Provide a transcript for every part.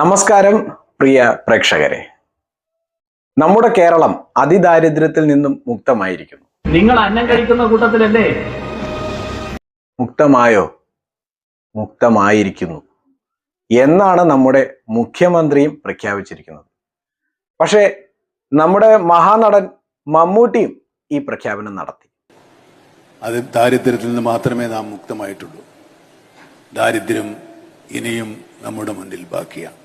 നമസ്കാരം പ്രിയ പ്രേക്ഷകരെ. നമ്മുടെ കേരളം അതിദാരിദ്ര്യത്തിൽ നിന്നും മുക്തമായിരിക്കുന്നു. നിങ്ങൾ അന്നം കഴിക്കുന്ന കൂട്ടത്തിലല്ലേ? മുക്തമായോ? മുക്തമായിരിക്കുന്നു. എന്നാണ് നമ്മുടെ മുഖ്യമന്ത്രിയും പ്രഖ്യാപിച്ചിരിക്കുന്നത്. പക്ഷേ നമ്മുടെ മഹാനടൻ മമ്മൂട്ടിയും ഈ പ്രഖ്യാപനം നടത്തി. അത് ദാരിദ്ര്യത്തിൽ നിന്ന് മാത്രമേ നാം മുക്തമായിട്ടുള്ളൂ. ദാരിദ്ര്യം ഇനിയും നമ്മുടെ മുന്നിൽ ബാക്കിയാണ്.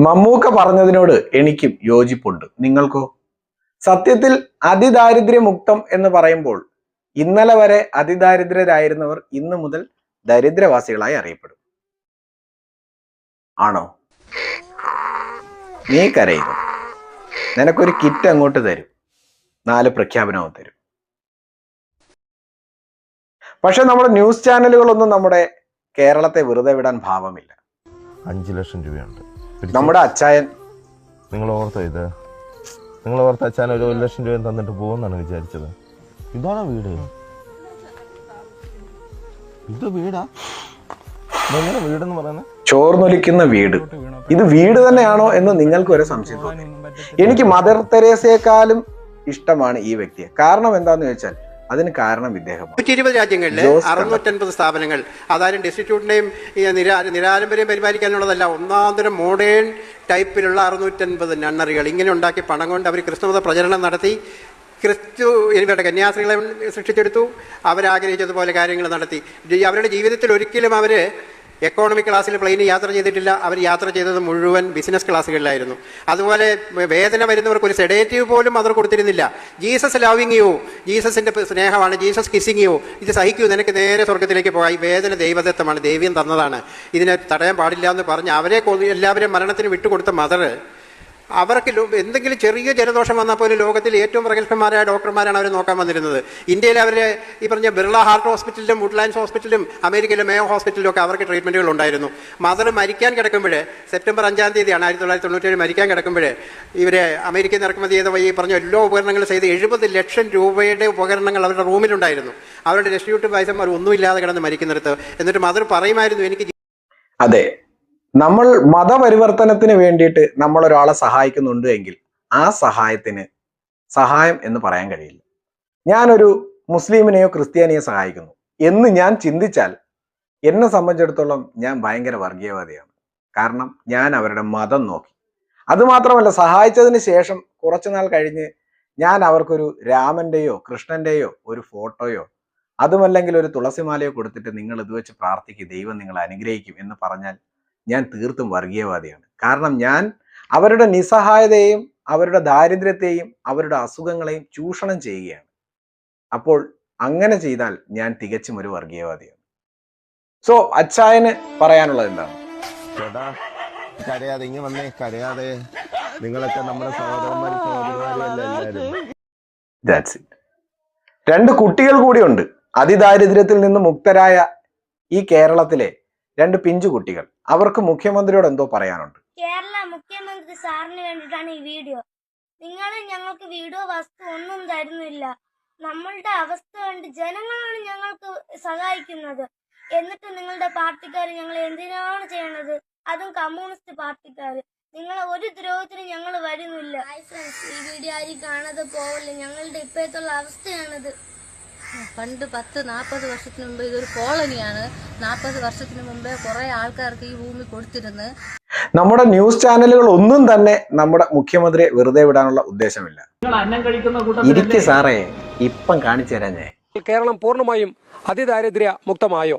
മമ്മൂക്ക പറഞ്ഞതിനോട് എനിക്കും യോജിപ്പുണ്ട്. നിങ്ങൾക്കോ? സത്യത്തിൽ അതിദാരിദ്ര്യമുക്തം എന്ന് പറയുമ്പോൾ ഇന്നലെ വരെ അതിദാരിദ്ര്യരായിരുന്നവർ ഇന്നു മുതൽ ദരിദ്രവാസികളായി അറിയപ്പെടും. ആണോ? നീ കരയുന്നു. നിനക്കൊരു കിറ്റ് അങ്ങോട്ട് തരും. നാല് പ്രഖ്യാപനവും തരും. പക്ഷെ നമ്മുടെ ന്യൂസ് ചാനലുകളൊന്നും നമ്മുടെ കേരളത്തെ വെറുതെ വിടാൻ ഭാവമില്ല. അഞ്ചു ലക്ഷം രൂപയുണ്ട്. നമ്മുടെ അച്ചായൻ. നിങ്ങൾ ഓർത്തോ ഇത്? നിങ്ങൾ ഓർത്ത അച്ഛൻ ഒരു ഒരു ലക്ഷം രൂപ തന്നിട്ട് പോകുമെന്നാണ് വിചാരിച്ചത്. ഇതാണോ വീട്? ഇത് വീടാ? ഇതെങ്ങനെ വീടെന്ന് പറയുന്നത് ചോർന്നൊലിക്കുന്ന വീട്. ഇത് വീട് തന്നെയാണോ എന്ന് നിങ്ങൾക്ക് ഒരു സംശയം തോന്നി. എനിക്ക് മദർ തെരേസയെക്കാളും ഇഷ്ടമാണ് ഈ വ്യക്തിയെ. കാരണം എന്താന്ന് ചോദിച്ചാൽ അതിന് കാരണം ഇദ്ദേഹം നൂറ്റി ഇരുപത് രാജ്യങ്ങളിൽ. അറുന്നൂറ്റൻപത് സ്ഥാപനങ്ങൾ അതായത് ഡിസ്റ്റിറ്റ്യൂട്ടിന്റെയും നിരാ നിരാലംബരെയും പരിപാലിക്കാനുള്ളതല്ല ഒന്നാന്തരം മോഡേൺ ടൈപ്പിലുള്ള അറുന്നൂറ്റൻപത് നണ്ണറികൾ ഇങ്ങനെ ഉണ്ടാക്കി പണം കൊണ്ട് അവർ ക്രിസ്തുമത പ്രചരണം നടത്തി ക്രിസ്തു ഇവരുടെ കന്യാസ്ത്രീകളെ സൃഷ്ടിച്ചെടുത്തു അവരാഗ്രഹിച്ചതുപോലെ കാര്യങ്ങൾ നടത്തി. അവരുടെ ജീവിതത്തിൽ ഒരിക്കലും അവർ എക്കോണമി ക്ലാസ്സിൽ പ്ലെയിനിൽ യാത്ര ചെയ്തിട്ടില്ല. അവർ യാത്ര ചെയ്തത് മുഴുവൻ ബിസിനസ് ക്ലാസ്സുകളിലായിരുന്നു അതുപോലെ വേദന വരുന്നവർക്ക് ഒരു സെഡേറ്റീവ് പോലും അവർ കൊടുത്തിരുന്നില്ല. ജീസസ് ലവിങ് യു ജീസസിന്റെ സ്നേഹമാണ്. ജീസസ് കിസിങ് യു ഇത് സഹിക്കൂ. നിനക്ക് നേരെ സ്വർഗത്തിലേക്ക് പോകാം. ഈ വേദന ദൈവദത്തമാണ്. ദൈവം തന്നതാണ്. ഇതിനെ തടയാൻ പാടില്ല എന്ന് പറഞ്ഞ് അവരെ എല്ലാവരെയും മരണത്തിന് വിട്ടുകൊടുത്ത മദർ അവർക്ക് എന്തെങ്കിലും ചെറിയ ജലദോഷം വന്നാൽ പോലും ലോകത്തിൽ ഏറ്റവും പ്രഗത്ഭന്മാരായ ഡോക്ടർമാരാണ് അവർ നോക്കാൻ വന്നിരുന്നത്. ഇന്ത്യയിൽ അവർ ഈ പറഞ്ഞ ബിർള ഹാർട്ട് ഹോസ്പിറ്റലിലും വുഡ്ലാൻഡ്സ് ഹോസ്പിറ്റലിലും അമേരിക്കയിലെ മേയോ ഹോസ്പിറ്റലിലും ഒക്കെ അവർക്ക് ട്രീറ്റ്മെന്റുകൾ ഉണ്ടായിരുന്നു. മദർ മരിക്കാൻ കിടക്കുമ്പോൾ സെപ്റ്റംബർ അഞ്ചാം തീയതിയാണ് ആയിരത്തി തൊള്ളായിരത്തി തൊണ്ണൂറ്റേഴ് മരിക്കാൻ കിടക്കുമ്പോൾ ഇവരെ അമേരിക്കയിൽ ഇറക്കുമതി ചെയ്ത ഈ പറഞ്ഞ എല്ലാ ഉപകരണങ്ങളും ചെയ്ത് എഴുപത് ലക്ഷം രൂപയുടെ ഉപകരണങ്ങൾ അവരുടെ റൂമിലുണ്ടായിരുന്നു. അവരുടെ ഡിസ്ട്രിബ്യൂട്ടീവ് അവർ ഒന്നുമില്ലാതെ കിടന്ന് മരിക്കുന്നിടത്ത്. എന്നിട്ട് മദർ പറയുമായിരുന്നു എനിക്ക് അതെ. നമ്മൾ മതപരിവർത്തനത്തിന് വേണ്ടിയിട്ട് നമ്മൾ ഒരാളെ സഹായിക്കുന്നുണ്ട് എങ്കിൽ ആ സഹായത്തിന് സഹായം എന്ന് പറയാൻ കഴിയില്ല. ഞാനൊരു മുസ്ലിമിനെയോ ക്രിസ്ത്യാനിയോ സഹായിക്കുന്നു എന്ന് ഞാൻ ചിന്തിച്ചാൽ എന്നെ സംബന്ധിച്ചിടത്തോളം ഞാൻ ഭയങ്കര വർഗീയവാദിയാണ്. കാരണം ഞാൻ അവരുടെ മതം നോക്കി. അതുമാത്രമല്ല സഹായിച്ചതിന് ശേഷം കുറച്ചുനാൾ കഴിഞ്ഞ് ഞാൻ അവർക്കൊരു രാമന്റെയോ കൃഷ്ണന്റെയോ ഒരു ഫോട്ടോയോ അതുമല്ലെങ്കിൽ ഒരു തുളസിമാലയോ കൊടുത്തിട്ട് നിങ്ങൾ ഇത് വെച്ച് പ്രാർത്ഥിക്കുക ദൈവം നിങ്ങളെ അനുഗ്രഹിക്കും എന്ന് പറഞ്ഞാൽ ഞാൻ തീർത്തും വർഗീയവാദിയാണ്. കാരണം ഞാൻ അവരുടെ നിസ്സഹായതയെയും അവരുടെ ദാരിദ്ര്യത്തെയും അവരുടെ അസുഖങ്ങളെയും ചൂഷണം ചെയ്യുകയാണ്. അപ്പോൾ അങ്ങനെ ചെയ്താൽ ഞാൻ തികച്ചും ഒരു വർഗീയവാദിയാണ്. സോ അച്ചായന് പറയാനുള്ളത് എന്താണ്? കരയാതെ ഇങ്ങനെ വന്നേ കരയാതെ നിങ്ങളൊക്കെ നമ്മുടെ സഹോദരന്മാരും സഹോദരിമാരും ദാറ്റ്സ് ഇറ്റ് രണ്ട് കുട്ടികൾ കൂടിയുണ്ട് അതിദാരിദ്ര്യത്തിൽ നിന്ന് മുക്തരായ ഈ കേരളത്തിലെ രണ്ട് പിഞ്ചു കുട്ടികൾ. അവർക്ക് മുഖ്യമന്ത്രിയോട് എന്തോ പറയാനുണ്ട്. കേരള മുഖ്യമന്ത്രി സാറിന് വേണ്ടിയിട്ടാണ് ഈ വീഡിയോ. നിങ്ങൾ ഞങ്ങൾക്ക് വീഡിയോ വസ്തു ഒന്നും തരുന്നില്ല. നമ്മളുടെ അവസ്ഥ കണ്ട് ജനങ്ങളാണ് ഞങ്ങൾക്ക് സഹായിക്കുന്നത്. എന്നിട്ട് നിങ്ങളുടെ പാർട്ടിക്കാർ ഞങ്ങൾ എന്തിനാണ് ചെയ്യണത്? അതും കമ്മ്യൂണിസ്റ്റ് പാർട്ടിക്കാർ നിങ്ങളെ ഒരു ദ്രോഹത്തിനും ഞങ്ങൾ വരുന്നില്ല. ഈ വീഡിയോ ആരും കാണാതെ പോവില്ല? ഞങ്ങളുടെ ഇപ്പോഴത്തുള്ള അവസ്ഥയാണിത്. പണ്ട് പത്ത് നാൽപ്പത് വർഷത്തിന് മുമ്പ് ഇതൊരു കോളനിയാണ്. നാൽപ്പത് വർഷത്തിന് മുമ്പേ കുറെ ആൾക്കാർക്ക് ഈ ഭൂമി കൊടുത്തിരുന്നു. നമ്മുടെ ന്യൂസ് ചാനലുകൾ ഒന്നും തന്നെ നമ്മുടെ മുഖ്യമന്ത്രിയെ വെറുതെ വിടാനുള്ള ഉദ്ദേശമില്ല. ഇരിക്കെ സാറേ ഇപ്പം കാണിച്ചു തരാം ഞാൻ. കേരളം പൂർണമായും അതിദാരിദ്ര്യ മുക്തമായോ?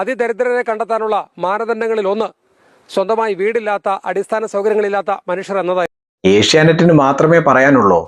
അതിദരിദ്രരെ കണ്ടെത്താനുള്ള മാനദണ്ഡങ്ങളിൽ ഒന്ന് സ്വന്തമായി വീടില്ലാത്ത അടിസ്ഥാന സൗകര്യങ്ങളില്ലാത്ത മനുഷ്യർ എന്നതായി. ഏഷ്യാനെറ്റിന് മാത്രമേ പറയാനുള്ളൂ.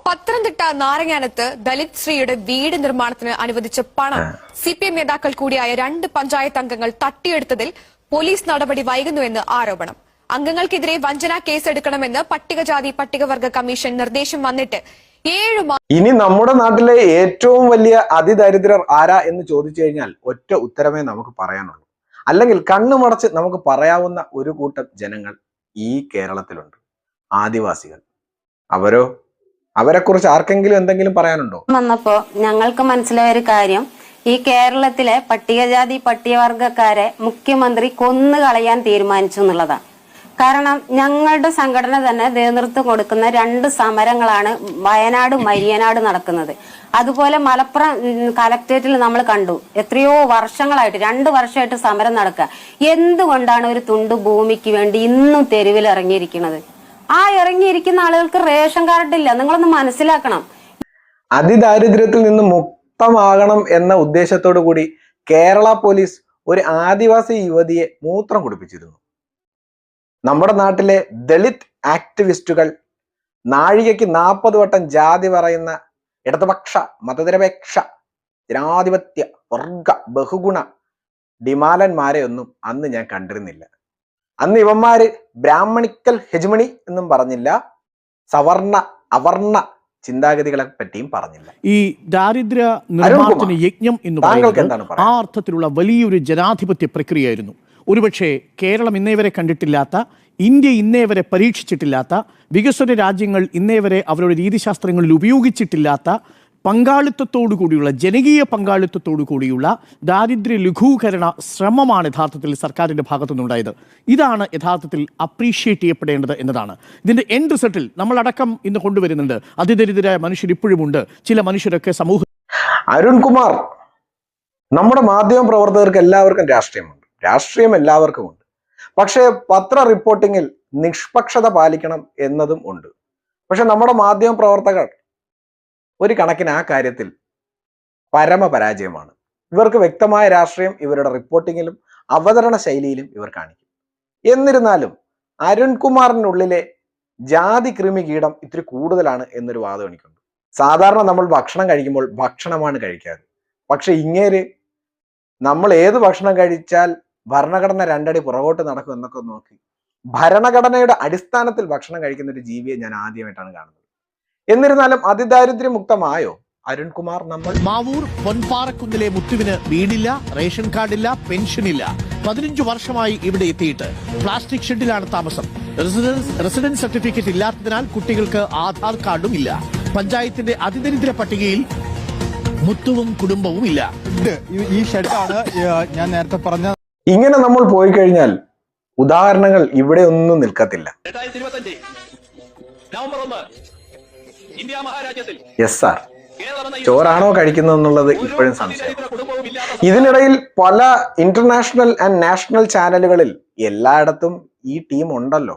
പത്തനംതിട്ട നാരങ്ങാനത്ത് ദലിത് ശ്രീയുടെ വീട് നിർമ്മാണത്തിന് അനുവദിച്ച പണം സി പി എം നേതാക്കൾ കൂടിയായ രണ്ട് പഞ്ചായത്ത് അംഗങ്ങൾ തട്ടിയെടുത്തതിൽ പോലീസ് നടപടി വൈകുന്നുവെന്ന് ആരോപണം. അംഗങ്ങൾക്കെതിരെ വഞ്ചനാ കേസെടുക്കണമെന്ന് പട്ടികജാതി പട്ടികവർഗ കമ്മീഷൻ നിർദ്ദേശം വന്നിട്ട് ഏഴു ഇനി നമ്മുടെ നാട്ടിലെ ഏറ്റവും വലിയ അതിദരിദ്രർ ആരാ എന്ന് ചോദിച്ചു കഴിഞ്ഞാൽ ഒറ്റ ഉത്തരമേ നമുക്ക് പറയാനുള്ളൂ. അല്ലെങ്കിൽ കണ്ണുമടച്ച് നമുക്ക് പറയാവുന്ന ഒരു കൂട്ടം ജനങ്ങൾ ഈ കേരളത്തിലുണ്ട്. ആദിവാസികൾ. അവരോ അവരെക്കുറിച്ച് ആർക്കെങ്കിലും എന്തെങ്കിലും പറയാനുണ്ടോ? വന്നപ്പോ ഞങ്ങൾക്ക് മനസ്സിലായ ഒരു കാര്യം. ഈ കേരളത്തിലെ പട്ടികജാതി പട്ടികവർഗക്കാരെ മുഖ്യമന്ത്രി കൊന്നു കളയാൻ തീരുമാനിച്ചു എന്നുള്ളതാണ്. കാരണം ഞങ്ങളുടെ സംഘടന തന്നെ നേതൃത്വം കൊടുക്കുന്ന രണ്ട് സമരങ്ങളാണ് വയനാട് മരിയനാട് നടക്കുന്നത്. അതുപോലെ മലപ്പുറം കലക്ട്രേറ്റിൽ നമ്മൾ കണ്ടു. എത്രയോ വർഷങ്ങളായിട്ട് രണ്ട് വർഷമായിട്ട് സമരം നടക്കുക. എന്തുകൊണ്ടാണ് ഒരു തുണ്ട് ഭൂമിക്ക് വേണ്ടി ഇന്നും തെരുവിൽ ഇറങ്ങിയിരിക്കുന്നത് ആ ഇറങ്ങിയിരിക്കുന്ന ആളുകൾക്ക് റേഷൻ കാർഡ് ഇല്ല. നിങ്ങളൊന്ന് മനസ്സിലാക്കണം. അതിദാരിദ്ര്യത്തിൽ നിന്ന് മുക്തമാകണം എന്ന ഉദ്ദേശത്തോടു കൂടി കേരള പോലീസ് ഒരു ആദിവാസി യുവതിയെ മൂത്രം കുടിപ്പിച്ചിരുന്നു. നമ്മുടെ നാട്ടിലെ ദളിത് ആക്ടിവിസ്റ്റുകൾ നാഴികയ്ക്ക് നാൽപ്പത് വട്ടം ജാതി പറയുന്ന ഇടതുപക്ഷ മതനിരപേക്ഷ ജനാധിപത്യ വർഗ ബഹുഗുണ ഡിമാലന്മാരെ ഒന്നും അന്ന് ഞാൻ കണ്ടിരുന്നില്ല. അന്ന് ഇവന്മാര് ബ്രാഹ്മണിക്കൽ ഹെജ്മണി എന്നും പറഞ്ഞില്ല സവർണ അവർണ ചിന്താഗതികളെ പറ്റിയും പറഞ്ഞില്ല. ഈ ദാരിദ്ര്യ നിർമ്മാർജന യജ്ഞം എന്ന് പറയുന്നത് ആ അർത്ഥത്തിലുള്ള വലിയൊരു ജനാധിപത്യ പ്രക്രിയയായിരുന്നു. ഒരുപക്ഷെ കേരളം ഇന്നേ വരെ കണ്ടിട്ടില്ലാത്ത ഇന്ത്യ ഇന്നേ വരെ പരീക്ഷിച്ചിട്ടില്ലാത്ത വികസ്വര രാജ്യങ്ങൾ ഇന്നേ വരെ അവരുടെ രീതിശാസ്ത്രങ്ങളിൽ ഉപയോഗിച്ചിട്ടില്ലാത്ത പങ്കാളിത്തത്തോടു കൂടിയുള്ള ജനകീയ പങ്കാളിത്തത്തോടു കൂടിയുള്ള ദാരിദ്ര്യ ലഘൂകരണ ശ്രമമാണ് യഥാർത്ഥത്തിൽ സർക്കാരിന്റെ ഭാഗത്തുനിന്നുണ്ടായത്. ഇതാണ് യഥാർത്ഥത്തിൽ അപ്രീഷിയേറ്റ് ചെയ്യപ്പെടേണ്ടത് എന്നതാണ്. ഇതിന്റെ എൻഡ് റിസൾട്ടിൽ നമ്മളടക്കം ഇന്ന് കൊണ്ടുവരുന്നുണ്ട്. അതിദരിദ്രരായ മനുഷ്യർ ഇപ്പോഴുമുണ്ട് ചില മനുഷ്യരൊക്കെ സമൂഹ അരുൺകുമാർ നമ്മുടെ മാധ്യമ പ്രവർത്തകർക്ക് എല്ലാവർക്കും രാഷ്ട്രീയമുണ്ട്. രാഷ്ട്രീയം എല്ലാവർക്കും ഉണ്ട്. പക്ഷേ പത്ര റിപ്പോർട്ടിങ്ങിൽ നിഷ്പക്ഷത പാലിക്കണം എന്നതും ഉണ്ട്. പക്ഷെ നമ്മുടെ മാധ്യമ പ്രവർത്തകർ ഒരു കണക്കിന് ആ കാര്യത്തിൽ പരമപരാജയമാണ്. ഇവർക്ക് വ്യക്തമായ രാഷ്ട്രീയം ഇവരുടെ റിപ്പോർട്ടിങ്ങിലും അവതരണ ശൈലിയിലും ഇവർ കാണിക്കും. എന്നിരുന്നാലും അരുൺകുമാറിനുള്ളിലെ ജാതി കൃമി കീടം ഇത്തിരി കൂടുതലാണ് എന്നൊരു വാദം എനിക്കുണ്ട്. സാധാരണ നമ്മൾ ഭക്ഷണം കഴിക്കുമ്പോൾ ഭക്ഷണമാണ് കഴിക്കാറ്. പക്ഷെ ഇങ്ങേര് നമ്മൾ ഏത് ഭക്ഷണം കഴിച്ചാൽ ഭരണഘടന രണ്ടടി പുറകോട്ട് നടക്കും എന്നൊക്കെ നോക്കി ഭരണഘടനയുടെ അടിസ്ഥാനത്തിൽ ഭക്ഷണം കഴിക്കുന്ന ഒരു ജീവിയെ ഞാൻ ആദ്യമായിട്ടാണ് കാണുന്നത്. എന്നിരുന്നാലും അതിദാരിദ്ര്യമുക്തമായോ? അരുൺകുമാർ നമ്മൾ മാവൂർ പൊൻപാറക്കുന്നിലെ മുത്തുവിന് വീടില്ല റേഷൻ കാർഡില്ല ഇല്ല പതിനഞ്ചു വർഷമായി ഇവിടെ എത്തിയിട്ട് പ്ലാസ്റ്റിക് ഷെഡിലാണ് താമസം. റെസിഡൻസ് റെസിഡൻസ് സർട്ടിഫിക്കറ്റ് ഇല്ലാത്തതിനാൽ കുട്ടികൾക്ക് ആധാർ കാർഡും ഇല്ല. പഞ്ചായത്തിന്റെ അതിദരിദ്ര പട്ടികയിൽ മുത്തുവും കുടുംബവും ഇല്ല. ഈ ഷെഡാണ് ഞാൻ നേരത്തെ പറഞ്ഞ ഇങ്ങനെ നമ്മൾ പോയി കഴിഞ്ഞാൽ ഉദാഹരണങ്ങൾ ഇവിടെ ഒന്നും നിൽക്കത്തില്ല. നവംബർ ഒന്ന്. യെസ് സാർ ചോറാണോ കഴിക്കുന്നതെന്നുള്ളത് എന്നുള്ളത് ഇപ്പോഴും സംശയം. ഇതിനിടയിൽ പല ഇന്റർനാഷണൽ ആൻഡ് നാഷണൽ ചാനലുകളിൽ എല്ലായിടത്തും ഈ ടീം ഉണ്ടല്ലോ.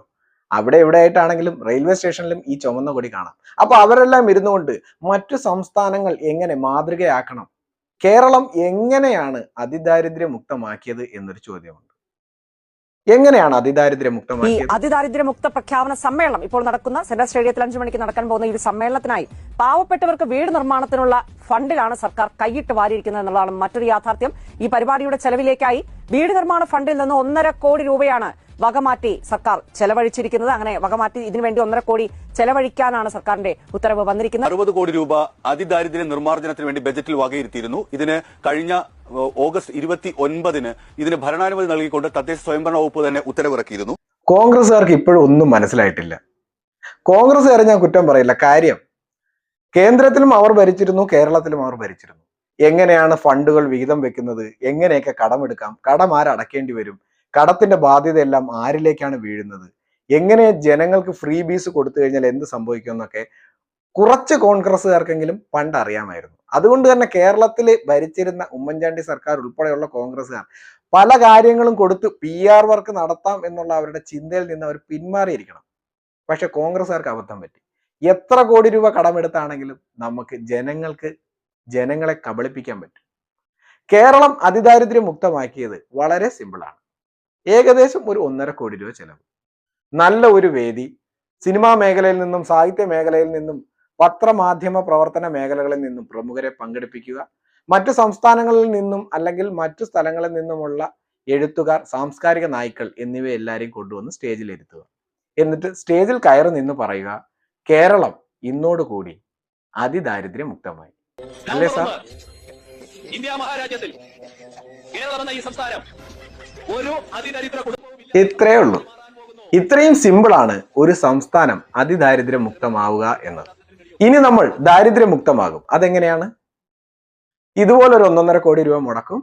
അവിടെ ഇവിടെ ആയിട്ടാണെങ്കിലും റെയിൽവേ സ്റ്റേഷനിലും ഈ ചുമന്ന കൊടി കാണാം. അപ്പൊ അവരെല്ലാം ഇരുന്നുകൊണ്ട് മറ്റു സംസ്ഥാനങ്ങൾ എങ്ങനെ മാതൃകയാക്കണം? കേരളം എങ്ങനെയാണ് അതിദാരിദ്ര്യമുക്തമാക്കിയത് എന്നൊരു ചോദ്യമുണ്ട്. എങ്ങനെയാണ് അതിദാരിദ്ര്യ ഈ അതിദാരിദ്ര്യ അതിദാരിദ്ര്യമുക്ത പ്രഖ്യാപന സമ്മേളനം ഇപ്പോൾ നടക്കുന്ന സെൻട്രൽ സ്റ്റേഡിയത്തിൽ അഞ്ചു മണിക്ക് നടക്കാൻ പോകുന്ന ഈ സമ്മേളനത്തിനായി പാവപ്പെട്ടവർക്ക് വീട് നിർമ്മാണത്തിനുള്ള ഫണ്ടിലാണ് സർക്കാർ കൈയിട്ട് വാരിയിരിക്കുന്നത് എന്നുള്ളതാണ് മറ്റൊരു യാഥാർത്ഥ്യം. ഈ പരിപാടിയുടെ ചെലവിലേക്കായി വീട് നിർമ്മാണ ഫണ്ടിൽ നിന്ന് ഒന്നര കോടി രൂപയാണ് വകമാറ്റി സർക്കാർ ചെലവഴിച്ചിരിക്കുന്നത്. അങ്ങനെ വകമാറ്റി ഇതിനുവേണ്ടി ഒന്നര കോടി ചെലവഴിക്കാനാണ് സർക്കാരിന്റെ ഉത്തരവ് വന്നിരിക്കുന്നത്. അറുപത് കോടി രൂപ അതിദാരിദ്ര്യ നിർമ്മാർജനത്തിന് വേണ്ടി ബജറ്റിൽ വകയിരുത്തിയിരുന്നു. ഇതിന് കഴിഞ്ഞ ഓഗസ്റ്റ് ഇരുപത്തി ഒൻപതിന് ഇതിന് ഭരണാനുമതി നൽകിക്കൊണ്ട് തദ്ദേശ സ്വയംഭരണ വകുപ്പ് തന്നെ ഉത്തരവിറക്കിയിരുന്നു. കോൺഗ്രസ്സുകാർക്ക് ഇപ്പോഴും ഒന്നും മനസ്സിലായിട്ടില്ല. കോൺഗ്രസ്സുകാരെ ഞാൻ കുറ്റം പറയില്ല. കാര്യം കേന്ദ്രത്തിലും അവർ ഭരിച്ചിരുന്നു കേരളത്തിലും അവർ ഭരിച്ചിരുന്നു. എങ്ങനെയാണ് ഫണ്ടുകൾ വിഹിതം വെക്കുന്നത്? എങ്ങനെയൊക്കെ കടമെടുക്കാം കടം ആരടക്കേണ്ടി വരും? കടത്തിന്റെ ബാധ്യത എല്ലാം ആരിലേക്കാണ് വീഴുന്നത്? എങ്ങനെ ജനങ്ങൾക്ക് ഫ്രീ ബീസ് കൊടുത്തു കഴിഞ്ഞാൽ എന്ത് സംഭവിക്കും എന്നൊക്കെ കുറച്ച് കോൺഗ്രസ്സുകാർക്കെങ്കിലും പണ്ട് അറിയാമായിരുന്നു. അതുകൊണ്ട് തന്നെ കേരളത്തിൽ ഭരിച്ചിരുന്ന ഉമ്മൻചാണ്ടി സർക്കാർ ഉൾപ്പെടെയുള്ള കോൺഗ്രസ്സുകാർ പല കാര്യങ്ങളും കൊടുത്ത് പി ആർ വർക്ക് നടത്താം എന്നുള്ള അവരുടെ ചിന്തയിൽ നിന്ന് അവർ പിന്മാറിയിരിക്കണം. പക്ഷെ കോൺഗ്രസ്സുകാർക്ക് അബദ്ധം പറ്റി. എത്ര കോടി രൂപ കടമെടുത്താണെങ്കിലും നമുക്ക് ജനങ്ങൾക്ക് ജനങ്ങളെ കബളിപ്പിക്കാൻ പറ്റും. കേരളം അതിദാരിദ്ര്യം മുക്തമാക്കിയത് വളരെ സിമ്പിളാണ് ഏകദേശം ഒരു ഒന്നര കോടി രൂപ ചെലവ്. നല്ല ഒരു വേദി. സിനിമാ മേഖലയിൽ നിന്നും സാഹിത്യ മേഖലയിൽ നിന്നും പത്രമാധ്യമ പ്രവർത്തന മേഖലകളിൽ നിന്നും പ്രമുഖരെ പങ്കെടുപ്പിക്കുക. മറ്റു സംസ്ഥാനങ്ങളിൽ നിന്നും അല്ലെങ്കിൽ മറ്റു സ്ഥലങ്ങളിൽ നിന്നുമുള്ള എഴുത്തുകാർ സാംസ്കാരിക നായ്ക്കൾ എന്നിവയെല്ലാവരെയും കൊണ്ടുവന്ന് സ്റ്റേജിൽ ഇരുത്തുക എന്നിട്ട് സ്റ്റേജിൽ കയറി നിന്ന് പറയുക കേരളം ഇന്നോടുകൂടി അതിദാരിദ്ര്യം മുക്തമായി അല്ലേ സാർ? ഇന്ത്യ മഹാരാജ്യത്തിൽ കേരളം ഈ സംസ്ഥാനം ഒരു അതിദരിദ്ര കുടുംബവും ഇത്രേ ഉള്ളൂ. ഇത്രയും സിമ്പിളാണ് ഒരു സംസ്ഥാനം അതിദാരിദ്ര്യം മുക്തമാവുക എന്നത്. ഇനി നമ്മൾ ദാരിദ്ര്യമുക്തമാകും. അതെങ്ങനെയാണ്? ഇതുപോലൊരു ഒന്നൊന്നര കോടി രൂപ മുടക്കും.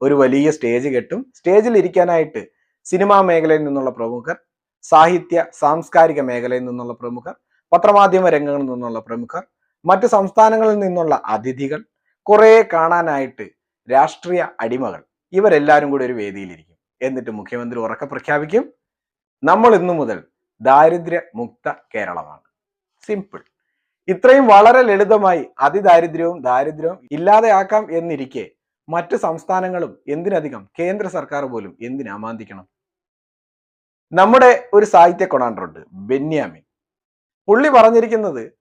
ഒരു വലിയ സ്റ്റേജ് കെട്ടും. സ്റ്റേജിൽ ഇരിക്കാനായിട്ട് സിനിമാ മേഖലയിൽ നിന്നുള്ള പ്രമുഖർ സാഹിത്യ സാംസ്കാരിക മേഖലയിൽ നിന്നുള്ള പ്രമുഖർ പത്രമാധ്യമ രംഗങ്ങളിൽ നിന്നുള്ള പ്രമുഖർ മറ്റ് സംസ്ഥാനങ്ങളിൽ നിന്നുള്ള അതിഥികൾ കുറെ കാണാനായിട്ട് രാഷ്ട്രീയ അടിമകൾ ഇവരെല്ലാവരും കൂടി ഒരു വേദിയിലിരിക്കും. എന്നിട്ട് മുഖ്യമന്ത്രി ഉറക്കെ പ്രഖ്യാപിക്കും. നമ്മൾ ഇന്നു മുതൽ ദാരിദ്ര്യ മുക്ത കേരളമാണ്. സിമ്പിൾ ഇത്രയും വളരെ ലളിതമായി അതിദാരിദ്ര്യവും ദാരിദ്ര്യവും ഇല്ലാതെയാക്കാം എന്നിരിക്കെ മറ്റ് സംസ്ഥാനങ്ങളും എന്തിനധികം കേന്ദ്ര സർക്കാർ പോലും എന്തിനാമാന്തിക്കണം നമ്മുടെ ഒരു സാഹിത്യ കൊണാണ്ടറുണ്ട് ബെന്യാമിൻ. പുള്ളി പറഞ്ഞിരിക്കുന്നത്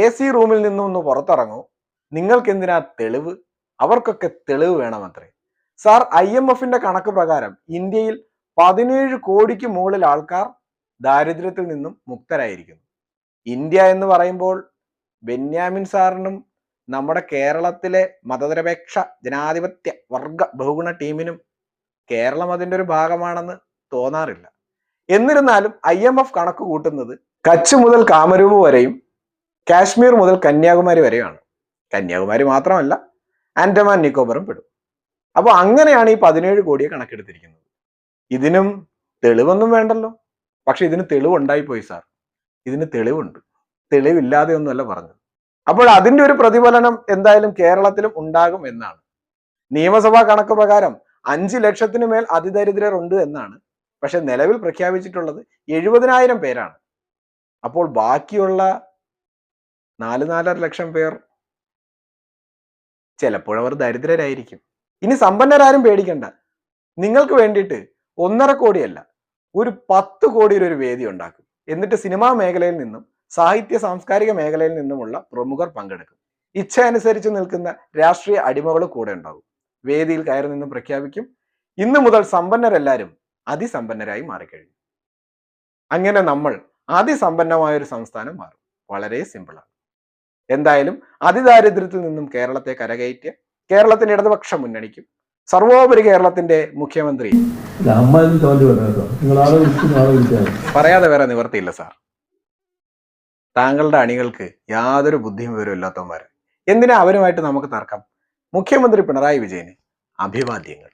എ സി റൂമിൽ നിന്നും ഒന്ന് പുറത്തിറങ്ങൂ. നിങ്ങൾക്ക് എന്തിനാ തെളിവ്? അവർക്കൊക്കെ തെളിവ് വേണമത്രേ. സാർ ഐ എം എഫിന്റെ കണക്ക് പ്രകാരം ഇന്ത്യയിൽ പതിനേഴ് കോടിക്ക് മുകളിൽ ആൾക്കാർ ദാരിദ്ര്യത്തിൽ നിന്നും മുക്തരായിരിക്കുന്നു. ഇന്ത്യ എന്ന് പറയുമ്പോൾ ബെന്യാമിൻ സാറിനും നമ്മുടെ കേരളത്തിലെ മതനിരപേക്ഷ ജനാധിപത്യ വർഗ ബഹുഗുണ ടീമിനും കേരളം അതിന്റെ ഒരു ഭാഗമാണെന്ന് തോന്നാറില്ല. എന്നിരുന്നാലും ഐ എം എഫ് കണക്ക് കൂട്ടുന്നത് കച്ച് മുതൽ കാമരൂപ് വരെയും കാശ്മീർ മുതൽ കന്യാകുമാരി വരെയാണ്. കന്യാകുമാരി മാത്രമല്ല ആൻഡമാൻ നിക്കോബറും പെടും. അപ്പോൾ അങ്ങനെയാണ് ഈ പതിനേഴ് കോടിയെ കണക്കെടുത്തിരിക്കുന്നത്. ഇതിനും തെളിവൊന്നും വേണ്ടല്ലോ. പക്ഷെ ഇതിന് തെളിവുണ്ടായി പോയി സാർ. ഇതിന് തെളിവുണ്ട്. തെളിവില്ലാതെ ഒന്നുമല്ല പറഞ്ഞത്. അപ്പോൾ അതിന്റെ ഒരു പ്രതിഫലനം എന്തായാലും കേരളത്തിലും ഉണ്ടാകും എന്നാണ്. നിയമസഭാ കണക്ക് പ്രകാരം അഞ്ച് ലക്ഷത്തിന് മേൽ അതിദരിദ്രർ ഉണ്ട് എന്നാണ്. പക്ഷെ നിലവിൽ പ്രഖ്യാപിച്ചിട്ടുള്ളത് എഴുപതിനായിരം പേരാണ്. അപ്പോൾ ബാക്കിയുള്ള നാല് നാലര ലക്ഷം പേർ. ചിലപ്പോഴവർ ദരിദ്രരായിരിക്കും. ഇനി സമ്പന്നരാരും പേടിക്കണ്ട. നിങ്ങൾക്ക് വേണ്ടിയിട്ട് ഒന്നര കോടിയല്ല ഒരു പത്ത് കോടിയുടെ ഒരു വേദി ഉണ്ടാക്കും. എന്നിട്ട് സിനിമാ മേഖലയിൽ നിന്നും സാഹിത്യ സാംസ്കാരിക മേഖലയിൽ നിന്നുമുള്ള പ്രമുഖർ പങ്കെടുക്കും. ഇച്ഛ അനുസരിച്ച് നിൽക്കുന്ന രാഷ്ട്രീയ അടിമകൾ കൂടെ ഉണ്ടാകും വേദിയിൽ കയറി നിന്ന് പ്രഖ്യാപിക്കും. ഇന്നു മുതൽ സമ്പന്നരെല്ലാവരും അതിസമ്പന്നരായി മാറിക്കഴിഞ്ഞു. അങ്ങനെ നമ്മൾ അതിസമ്പന്നമായ ഒരു സംസ്ഥാനം മാറും. വളരെ സിമ്പിളാണ് എന്തായാലും അതിദാരിദ്ര്യത്തിൽ നിന്നും കേരളത്തെ കരകയറ്റിയ കേരളത്തിന്റെ ഇടതുപക്ഷ മുന്നണിക്കും. സർവോപരി കേരളത്തിന്റെ മുഖ്യമന്ത്രി. പറയാതെ വേറെ നിവർത്തിയില്ല സാർ. താങ്കളുടെ അണികൾക്ക് യാതൊരു ബുദ്ധിയും വിവരവും ഇല്ലാത്തവന്മാർ എന്തിനാ അവരുമായിട്ട് നമുക്ക് തർക്കം? മുഖ്യമന്ത്രി പിണറായി വിജയന് അഭിവാദ്യങ്ങൾ.